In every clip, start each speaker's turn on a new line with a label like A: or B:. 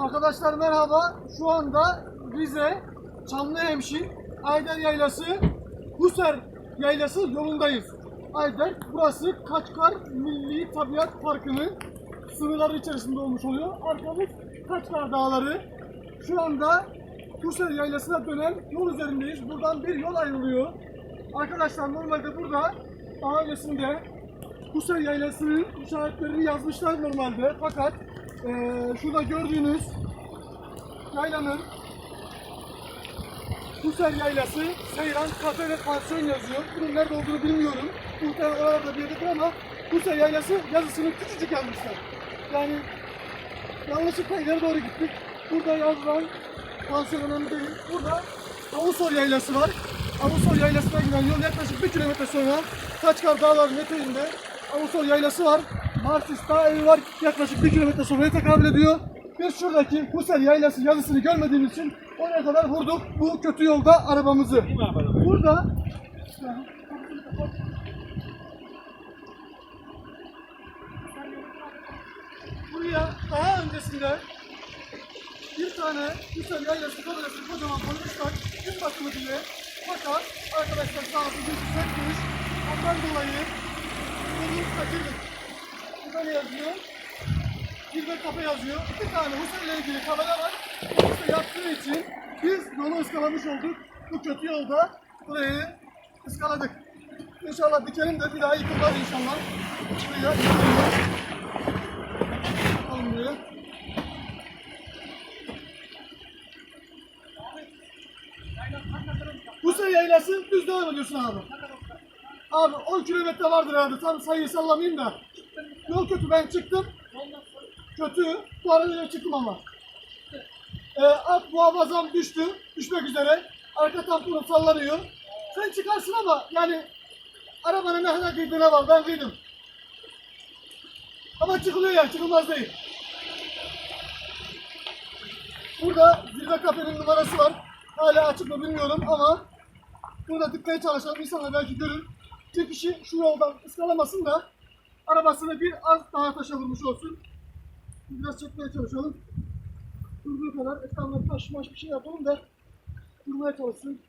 A: Arkadaşlar merhaba. Şu anda Rize, Çamlıhemşin, Ayder Yaylası, Huser Yaylası yolundayız. Ayder, burası Kaçkar Milli Tabiat Parkı'nın sınırları içerisinde olmuş oluyor. Arkamız Kaçkar Dağları. Şu anda Huser Yaylası'na dönen yol üzerindeyiz. Buradan bir yol ayrılıyor. Arkadaşlar normalde burada daha öncesinde Huser Yaylası'nın işaretlerini yazmışlar normalde. Fakat eee şurada gördüğünüz yaylanın Huser Yaylası, Seyran, Kafe ve Pansiyon yazıyor. Bunun nerede olduğunu bilmiyorum. Muhtemelen oralarda bir yerdedir ama Huser Yaylası yazısını küçücük yazmışlar. Yani yanlışlıkla ileri doğru gittik. Burada yazılan pansiyon önemli değil. Burada Avusor Yaylası var. Avusor Yaylası'na giden yol yaklaşık bir kilometre sonra Kaçkar Dağları'nın eteğinde Avusor Yaylası var. Marsis Dağ evi var. Yaklaşık bir kilometre sonra tekabül ediyor. Biz şuradaki Husel Yaylası yazısını görmediğimiz için oraya kadar vurduk bu kötü yolda arabamızı. Burada buraya daha öncesinde bir tane Hüseyin Yaylası tabelası kocaman koymuşlar. Gün bakımı diye. Fakat arkadaşlar sağ olsun bir sökmüş. Ondan dolayı bunu kaçırdık. Ne yazıyor? Zirve kafe yazıyor. Bir tane Hüseyin'le ilgili tabela var. İşte yaptığı için biz yolu ıskalamış olduk. Bu kötü yolda burayı ıskaladık. İnşallah dikelim de bir daha yıkılmaz inşallah. Buraya yıkılmaz. Bakalım buraya. Hüseyin yaylası düz devam ediyorsun abi. Abi 10 kilometre vardır herhalde. Tam sayıyı sallamayayım da. Yol kötü ben çıktım. Kötü. Bu arada çıktım ama. Ee, at muhafazam düştü. Düşmek üzere. Arka tamponum sallanıyor. Sen çıkarsın ama yani arabanın ne kadar girdiğine var. Ben girdim. Ama çıkılıyor yani. Çıkılmaz değil. Burada zirve kafenin numarası var. Hala açık mı bilmiyorum ama burada dikkatli çalışan insanlar belki görür. Bir kişi şu yoldan ıskalamasın da arabasını bir az daha taşa vurmuş olsun. Biraz çekmeye çalışalım. Durduğu kadar etrafına taş maş bir şey yapalım da durmaya çalışsın.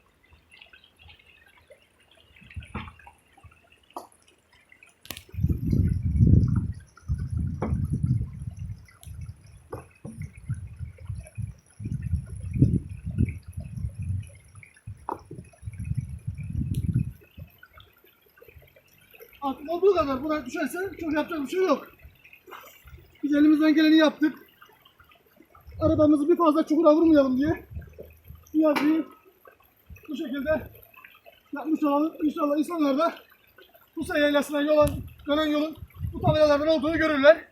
A: Artık olduğu kadar buna düşerse çok yapacak bir şey yok. Biz elimizden geleni yaptık. Arabamızı bir fazla çukura vurmayalım diye yazıyı bu şekilde yapmış olalım. İnşallah insanlar da bu sayı yaylasına yola dönen yolun bu tabelalardan olduğunu görürler.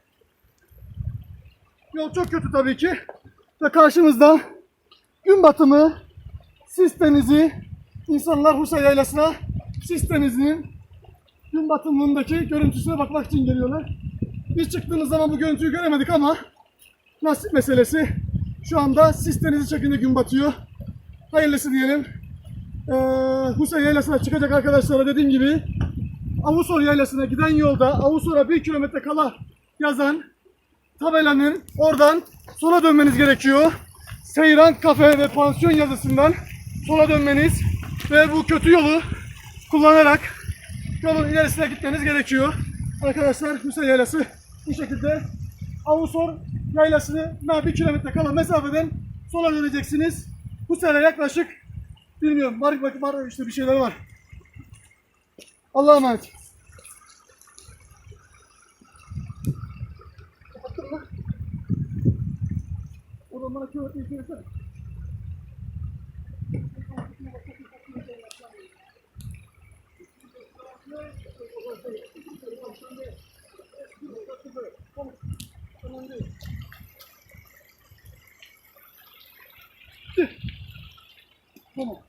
A: Yol çok kötü tabii ki. Ve karşımızda gün batımı sis denizi insanlar Husa Yaylası'na sis denizinin gün batımındaki görüntüsüne bakmak için geliyorlar. Biz çıktığımız zaman bu görüntüyü göremedik ama nasip meselesi. Şu anda sis denizi şeklinde gün batıyor. Hayırlısı diyelim. Ee, Husa Yaylası'na çıkacak arkadaşlara dediğim gibi Avusor Yaylası'na giden yolda Avusor'a bir kilometre kala yazan tabelanın oradan sola dönmeniz gerekiyor. Seyran Kafe ve Pansiyon yazısından sola dönmeniz ve bu kötü yolu kullanarak yolun ilerisine gitmeniz gerekiyor. Arkadaşlar Hüseyin Yaylası bu şekilde Avusor Yaylası'na bir kilometre kala mesafeden sola döneceksiniz. Bu sene yaklaşık bilmiyorum var bak var işte bir şeyler var. Allah'a emanet. Bana kıyafetini yıkayasana. Hmm.